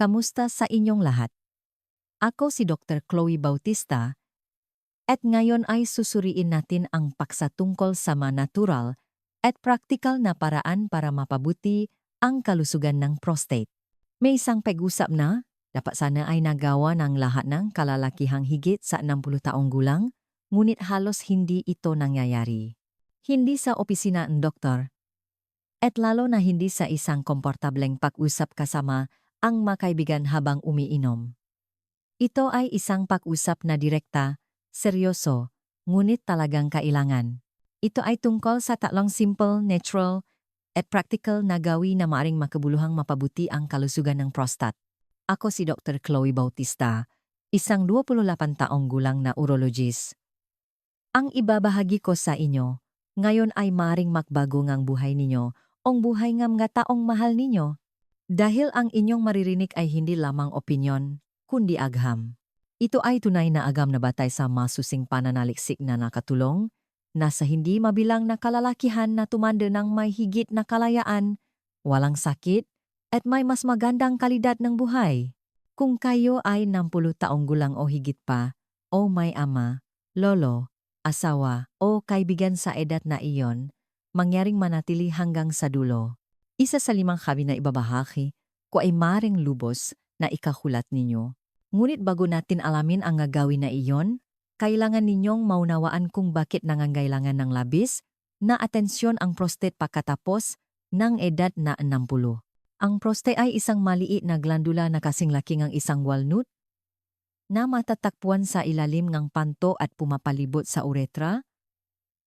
Kamusta sa inyong lahat? Ako si Dr. Chloe Bautista at ngayon ay susuriin natin ang paksa tungkol sa natural at practical na paraan para mapabuti ang kalusugan ng prostate. May isang pag-usap na dapat sana ay nagawa ng lahat ng kalalakihang higit sa 60 taong gulang, ngunit halos hindi ito nangyayari. Hindi sa opisina ng doktor, at lalo na hindi sa isang komportableng pag-usap kasama ang makaibigan habang umiinom. Ito ay isang pag-usap na direkta, seryoso, ngunit talagang kailangan. Ito ay tungkol sa tatlong simple, natural, at practical na gawi na maaring makabuluhang mapabuti ang kalusugan ng prostat. Ako si Dr. Chloe Bautista, isang 28 taong gulang na urologist. Ang ibabahagi ko sa inyo, ngayon ay maring makbago ngang buhay ninyo, ong buhay ngam nga taong mahal ninyo. Dahil ang inyong maririnig ay hindi lamang opinyon, kundi agham. Ito ay tunay na agam na batay sa masusing pananaliksik na nakatulong, na sa hindi mabilang na kalalakihan na tumanda ng may higit na kalayaan, walang sakit, at may mas magandang kalidad ng buhay. Kung kayo ay 60 taong gulang o higit pa, o may ama, lolo, asawa, o kaibigan sa edad na iyon, mangyaring manatili hanggang sa dulo. Isa sa limang kabi na ibabahagi ko ay maring lubos na ikakulat ninyo. Ngunit bago natin alamin ang gagawin na iyon, kailangan ninyong maunawaan kung bakit nangangailangan ng labis na atensyon ang prostate pagkatapos ng edad na 60. Ang prostate ay isang maliit na glandula na kasing laki ng isang walnut na matatakpuan sa ilalim ng panto at pumapalibot sa uretra,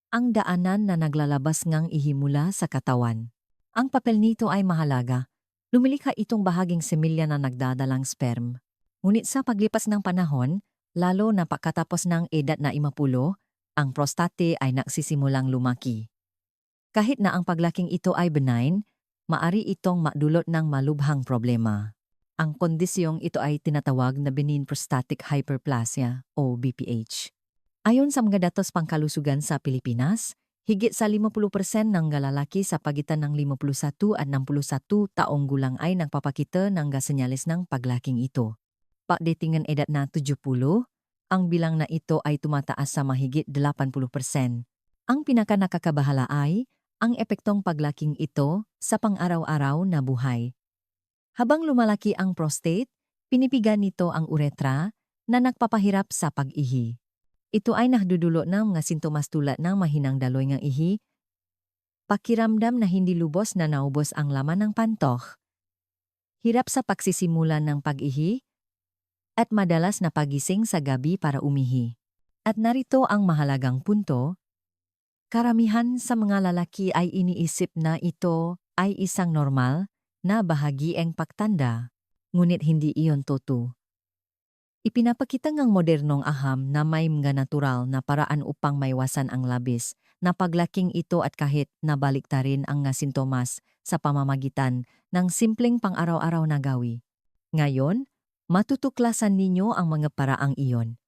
ang daanan na naglalabas ngang ihimula sa katawan. Ang papel nito ay mahalaga. Lumilikha itong bahaging similya na nagdadalang sperm. Ngunit sa paglipas ng panahon, lalo na pagkatapos ng edad na imapulo, ang prostate ay nagsisimulang lumaki. Kahit na ang paglaking ito ay benign, maari itong madulot ng malubhang problema. Ang kondisyong ito ay tinatawag na benign prostatic hyperplasia o BPH. Ayon sa mga datos pangkalusugan sa Pilipinas, Higit sa 50% ng galalaki sa pagitan ng 51 at 61 taong gulang ay nagpapakita ng gasenyalis ng paglaking ito. Pagdatingan edad na 70, ang bilang na ito ay tumataas sa mahigit 80%. Ang pinaka nakakabahala ay ang epektong paglaking ito sa pang-araw-araw na buhay. Habang lumalaki ang prostate, pinipigan nito ang uretra na nagpapahirap sa pag-ihi. Ito ay nahdudulo ng mga sintomas tulad ng mahinang daloy ng ihi, pakiramdam na hindi lubos na naubos ang laman ng pantok, hirap sa pagsisimula ng pag-ihi, at madalas na pagising sa gabi para umihi. At narito ang mahalagang punto, karamihan sa mga lalaki ay iniisip na ito ay isang normal na bahagi ang pagtanda, ngunit hindi iyon totoo. Ipinapakita ngang modernong aham na may mga natural na paraan upang maiwasan ang labis, na paglaking ito at kahit nabaliktarin ang nga sintomas sa pamamagitan ng simpleng pang-araw-araw na gawi. Ngayon, matutuklasan ninyo ang mga paraang iyon.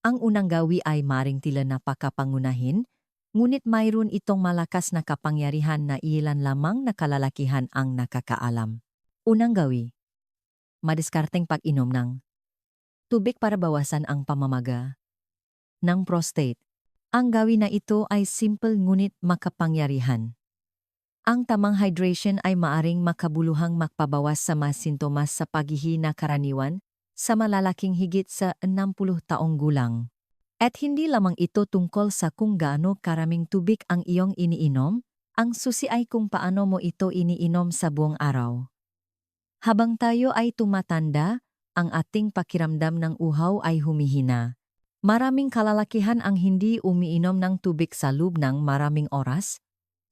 Ang unang gawi ay maring tila na pakapangunahin, ngunit mayroon itong malakas na kapangyarihan na ilan lamang na kalalakihan ang nakakaalam. Unang gawi, madiskarteng pag-inom ng tubig para bawasan ang pamamaga ng prostate. Ang gawin na ito ay simple ngunit makapangyarihan. Ang tamang hydration ay maaring makabuluhang makpabawas sa mga sintomas sa paghihi na karaniwan sa malalaking higit sa 60 taong gulang. At hindi lamang ito tungkol sa kung gaano karaming tubig ang iyong iniinom, ang susi ay kung paano mo ito iniinom sa buong araw. Habang tayo ay tumatanda, ang ating pakiramdam ng uhaw ay humihina. Maraming kalalakihan ang hindi umiinom ng tubig sa loob ng maraming oras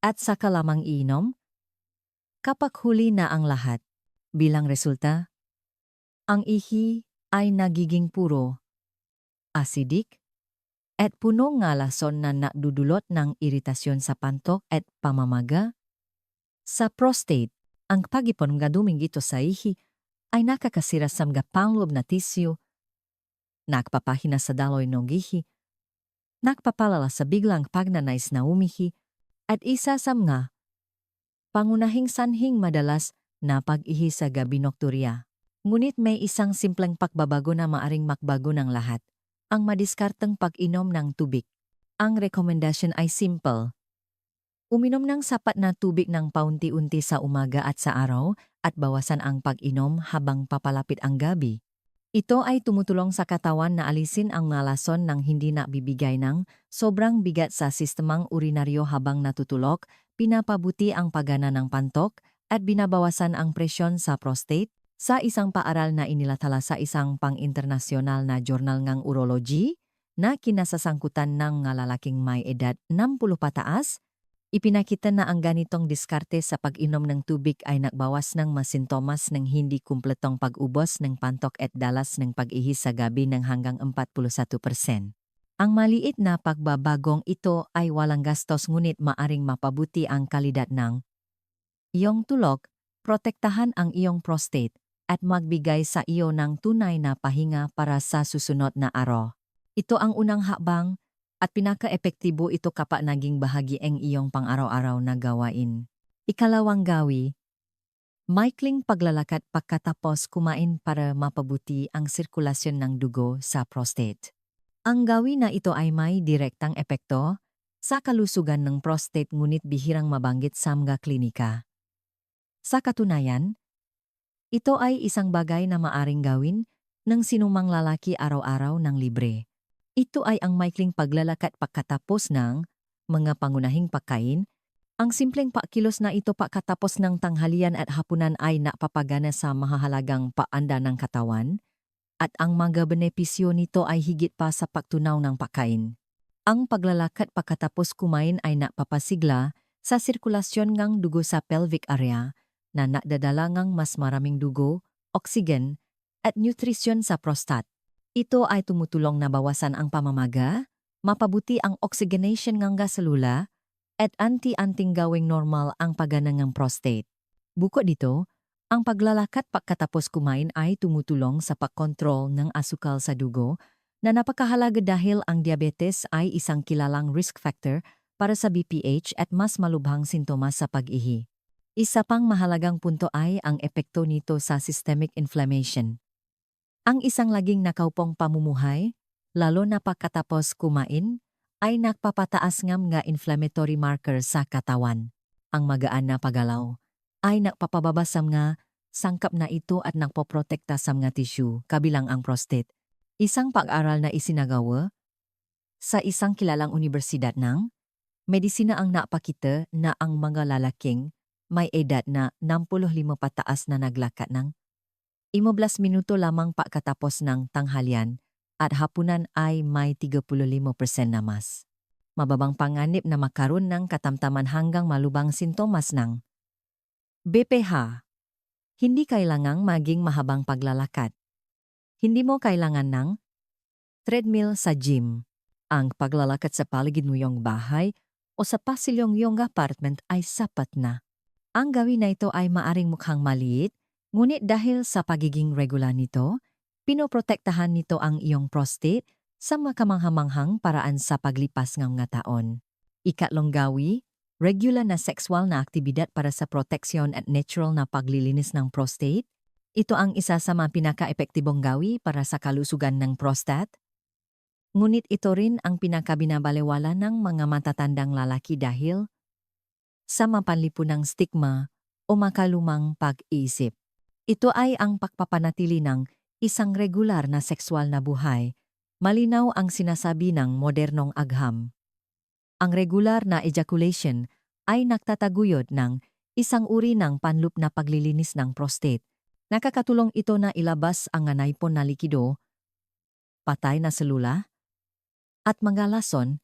at saka lamang iinom. Kapag huli na ang lahat, bilang resulta, ang ihi ay nagiging puro, acidic, at puno nga lason na nadudulot ng iritasyon sa pantok at pamamaga. Sa prostate, ang pagipon nga duming ito sa ihi ay nakakasira sa mga pangloob na tisyo, nakpapahina sa daloy ng gihi, nakpapalala sa biglang pagnanais na umihi, at isa sa mga pangunahing sanhing madalas na pag-ihi sa gabi nokturya. Ngunit may isang simpleng pagbabago na maaring makbago ng lahat. Ang madiskarteng pag-inom ng tubig. Ang rekomendasyon ay simple. Uminom ng sapat na tubig ng paunti-unti sa umaga at sa araw at bawasan ang pag-inom habang papalapit ang gabi. Ito ay tumutulong sa katawan na alisin ang nalason ng hindi na bibigay ng sobrang bigat sa sistemang urinaryo habang natutulog, pinapabuti ang pagana ng pantok, at binabawasan ang presyon sa prostate sa isang paaral na inilathala sa isang pang-internasyonal na journal ng urology na kinasasangkutan ng lalaking may edad 60 pataas, ipinakita na ang ganitong diskarte sa pag-inom ng tubig ay nagbawas ng masintomas ng hindi kumpletong pag-ubos ng pantok at dalas ng pag-ihi sa gabi ng hanggang 41%. Ang maliit na pagbabagong ito ay walang gastos ngunit maaring mapabuti ang kalidad ng iyong tulog, protektahan ang iyong prostate, at magbigay sa iyo ng tunay na pahinga para sa susunod na araw. Ito ang unang habang at pinaka-epektibo ito kapag naging bahagi ang iyong pang-araw-araw na gawain. Ikalawang gawi, maikling paglalakad pagkatapos kumain para mapabuti ang sirkulasyon ng dugo sa prostate. Ang gawi na ito ay may direktang epekto sa kalusugan ng prostate ngunit bihirang mabanggit sa mga klinika. Sa katunayan, ito ay isang bagay na maaring gawin ng sinumang lalaki araw-araw ng libre. Ito ay ang maikling paglalakad pagkatapos ng mga pangunahing pagkain. Ang simpleng pakilos na ito pagkatapos ng tanghalian at hapunan ay napapagana sa mahahalagang paanda ng katawan at ang mga benepisyo nito ay higit pa sa pagtunaw ng pagkain. Ang paglalakad pagkatapos kumain ay napapasigla sa sirkulasyon ng dugo sa pelvic area na nakdadala ng mas maraming dugo, oksigen, at nutrisyon sa prostat. Ito ay tumutulong na bawasan ang pamamaga, mapabuti ang oxygenation ng gasalula, at anti-anting gawing normal ang pagana ng prostate. Bukod dito, ang paglalakad pagkatapos kumain ay tumutulong sa pagkontrol ng asukal sa dugo na napakahalaga dahil ang diabetes ay isang kilalang risk factor para sa BPH at mas malubhang sintomas sa pag-ihi. Isa pang mahalagang punto ay ang epekto nito sa systemic inflammation. Ang isang laging nakaupong pamumuhay, lalo na pagkatapos kumain, ay nagpapataas ng mga inflammatory marker sa katawan. Ang magaan na pagalaw ay nagpapababa sa sangkap na ito at nagpoprotekta sa mga tissue kabilang ang prostate. Isang pag-aral na isinagawa sa isang kilalang universidad ng medisina ang napakita na ang mga lalaking may edad na 65 pataas na naglakad ng 15 minuto lamang pagkatapos ng tanghalian at hapunan ay may 35% na mas. Mababang panganib na makaroon ng katamtaman hanggang malubang sintomas ng BPH. Hindi kailangang maging mahabang paglalakad. Hindi mo kailangan ng treadmill sa gym. Ang paglalakad sa paligid mo yung bahay o sa pasilyong yung apartment ay sapat na. Ang gawin na ito ay maaring mukhang maliit, ngunit dahil sa pagiging regular nito, pinoprotektahan nito ang iyong prostate sa makamanghamanghang paraan sa paglipas ng mga taon. Ikatlong gawi, regular na sexual na aktibidad para sa proteksyon at natural na paglilinis ng prostate. Ito ang isa sa mga pinaka-epektibong gawi para sa kalusugan ng prostate. Ngunit ito rin ang pinakabinabalewala ng mga matatandang lalaki dahil sa mapanlipunang stigma o makalumang pag-iisip. Ito ay ang pagpapanatili ng isang regular na sexual na buhay, malinaw ang sinasabi ng modernong agham. Ang regular na ejaculation ay nagtataguyod ng isang uri ng panlup na paglilinis ng prostate. Nakakatulong ito na ilabas ang anaypon na likido, patay na selula, at mga lason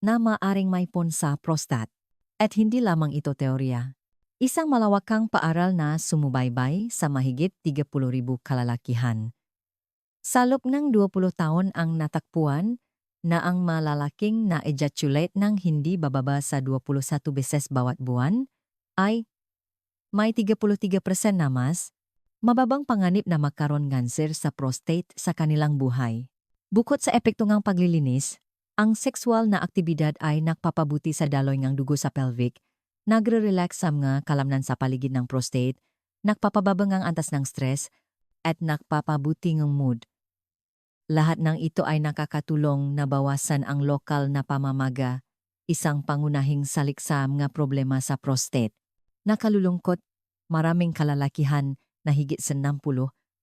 na maaring maipon sa prostate. At hindi lamang ito teorya. Isang malawakang paaral na sumubaybay sa mahigit 30,000 kalalakihan. Sa loob ng 20 taon ang natakpuan na ang malalaking na ejaculate ng hindi bababa sa 21 beses bawat buwan ay may 33% na mas mababang panganib na makaroon cancer sa prostate sa kanilang buhay. Bukod sa epekto ng paglilinis, ang sexual na aktibidad ay nakpapabuti sa daloy ng dugo sa pelvic, nagre-relax sa mga kalamnan sa paligid ng prostate, nakpapababang ang antas ng stress, at nakpapabuti ng mood. Lahat ng ito ay nakakatulong na bawasan ang lokal na pamamaga, isang pangunahing saliksam nga problema sa prostate. Nakalulungkot, maraming kalalakihan na higit sa 60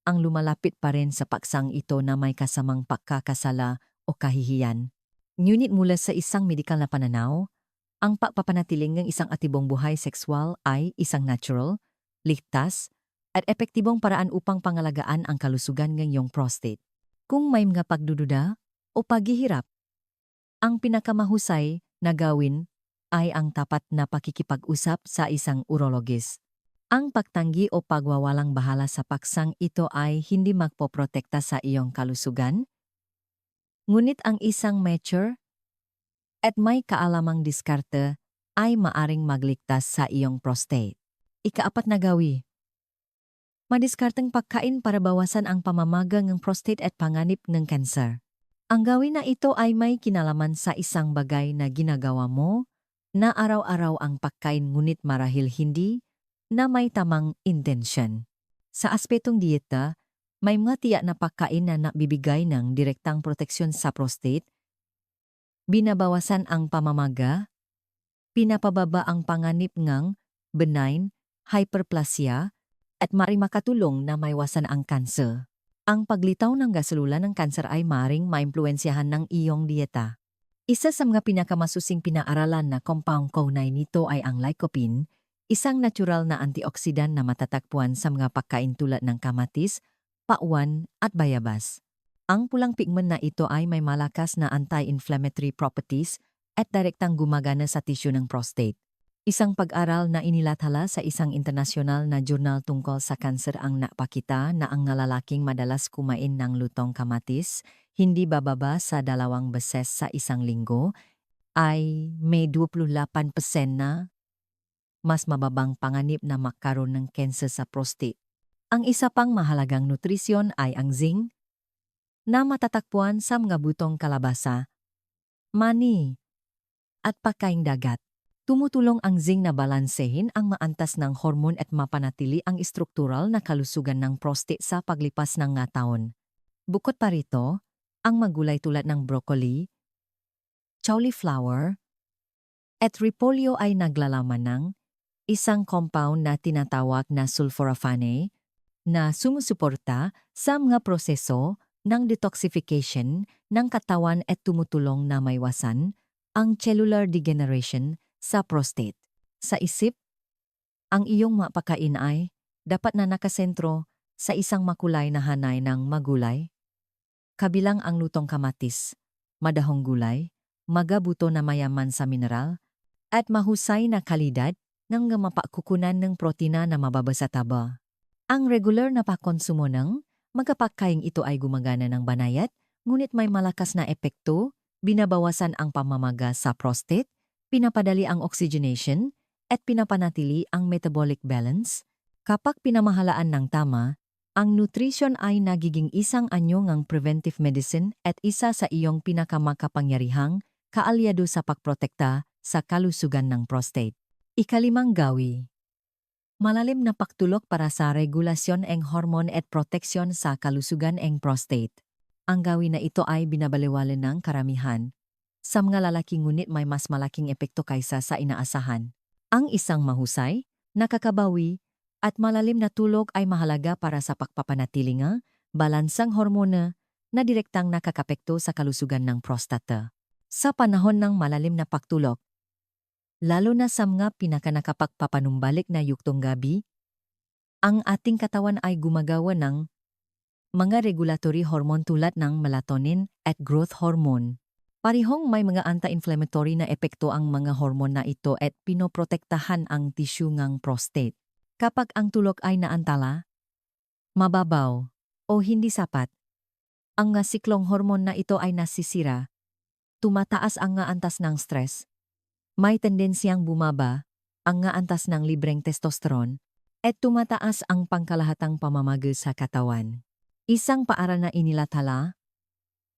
ang lumalapit pa rin sa paksang ito na may kasamang pagkakasala o kahihiyan. Ngunit mula sa isang medikal na pananaw, ang pagpapanatiling ng isang atibong buhay sexual ay isang natural, ligtas, at epektibong paraan upang pangalagaan ang kalusugan ng iyong prostate. Kung may mga pagdududa o paghihirap, ang pinakamahusay na gawin ay ang tapat na pakikipag-usap sa isang urologist. Ang pagtanggi o pagwawalang bahala sa paksang ito ay hindi magpoprotekta sa iyong kalusugan, ngunit ang isang mature at may kaalamang diskarte ay maaring magligtas sa iyong prostate. Ikaapat na gawi. Madiskarteng pagkain para bawasan ang pamamaga ng prostate at panganib ng kanser. Ang gawin na ito ay may kinalaman sa isang bagay na ginagawa mo na araw-araw ang pagkain ngunit marahil hindi na may tamang intensyon. Sa aspetong dieta, may mga tiyak na pagkain na nabibigay ng direktang proteksyon sa prostate, binabawasan ang pamamaga, pinapababa ang panganib ng benign hyperplasia, at maring makatulong na maiwasan ang kanser. Ang paglitaw ng gasolula ng kanser ay maring maimpluensyahan ng iyong dieta. Isa sa mga pinakamasusing pinaaralan na compound kaunay nito ay ang lycopene, isang natural na antioksidan na matatagpuan sa mga pagkain tulad ng kamatis, pakwan at bayabas. Ang pulang pigment na ito ay may malakas na anti-inflammatory properties at direktang gumagana sa tissue ng prostate. Isang pag-aral na inilathala sa isang internasyonal na jurnal tungkol sa kanser ang napakita na ang nalalaking madalas kumain ng lutong kamatis, hindi bababa sa dalawang beses sa isang linggo, ay may 28% na mas mababang panganib na magkaroon ng cancer sa prostate. Ang isa pang mahalagang nutrisyon ay ang zinc, na matatagpuan sa mga butong kalabasa, mani, at pagkaing dagat. Tumutulong ang zinc na balansehin ang maantas ng hormon at mapanatili ang struktural na kalusugan ng prostate sa paglipas ng nga taon. Bukod pa rito, ang magulay tulad ng broccoli, cauliflower, at repolyo ay naglalaman ng isang compound na tinatawag na sulforaphane na sumusuporta sa mga proseso ng detoxification ng katawan at tumutulong na maiwasan ang cellular degeneration sa prostate. Sa isip, ang iyong mapakain ay dapat na nakasentro sa isang makulay na hanay ng magulay, kabilang ang lutong kamatis, madahong gulay, magabuto na mayaman sa mineral, at mahusay na kalidad ng mapakukunan ng protina na mababa sa taba. Ang regular na pakonsumo ng magkapakaing ito ay gumagana ng banayat, ngunit may malakas na epekto, binabawasan ang pamamaga sa prostate, pinapadali ang oxygenation, at pinapanatili ang metabolic balance. Kapag pinamahalaan ng tama, ang nutrition ay nagiging isang anyo ng preventive medicine at isa sa iyong pinakamakapangyarihang kaalyado sa pagprotekta sa kalusugan ng prostate. Ikalimang gawi. Malalim na pagtulok para sa regulasyon ng hormon at proteksyon sa kalusugan ng prostate. Ang gawin na ito ay binabaliwala ng karamihan. Sa mga lalaki ngunit may mas malaking epekto kaysa sa inaasahan. Ang isang mahusay, nakakabawi, at malalim na tulog ay mahalaga para sa pagpapanatili nga, balansang hormona na direktang nakakapekto sa kalusugan ng prostata. Sa panahon ng malalim na pagtulog, lalo na sa mga pinakanakapagpapanumbalik na yuktong gabi, ang ating katawan ay gumagawa ng mga regulatory hormone tulad ng melatonin at growth hormone. Parihong may mga anti-inflammatory na epekto ang mga hormone na ito at pinoprotektahan ang tissue ng prostate. Kapag ang tulog ay naantala, mababaw, o hindi sapat, ang nga siklong hormone na ito ay nasisira, tumataas ang nga antas ng stress, may tendensyang bumaba ang nga antas ng libreng testosterone, at tumataas ang pangkalahatang pamamaga sa katawan. Isang paaral na inilathala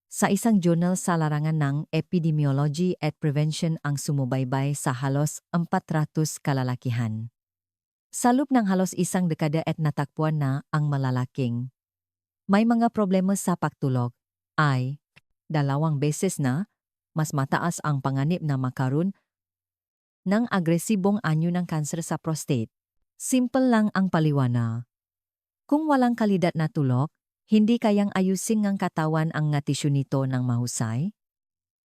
sa isang journal sa larangan ng Epidemiology at Prevention ang sumubaybay sa halos 400 kalalakihan. Sa loob ng halos isang dekada at natakpuan na ang malalaking may mga problema sa pagtulog ay dalawang beses na mas mataas ang panganib na makaroon ng agresibong anyo ng kanser sa prostate. Simple lang ang paliwanag. Kung walang kalidat na tulog, hindi kayang ayusin ng katawan ang nga tisyu nito ng mahusay,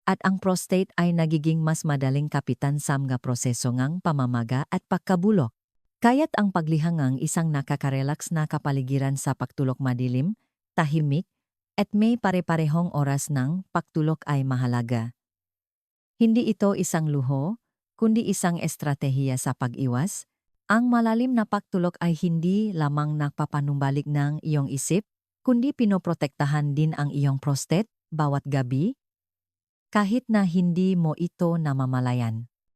at ang prostate ay nagiging mas madaling kapitan sa mga proseso ngang pamamaga at pagkabulok. Kaya't ang paglihangang isang nakaka-relax na kapaligiran sa pagtulok madilim, tahimik, at may pare-parehong oras ng pagtulok ay mahalaga. Hindi ito isang luho, kundi isang estratehiya sa pag-iwas. Ang malalim na pagtulok ay hindi lamang nagpapanumbalik ng iyong isip, kundi pinoprotektahan din ang iyong prostate bawat gabi, kahit na hindi mo ito namamalayan.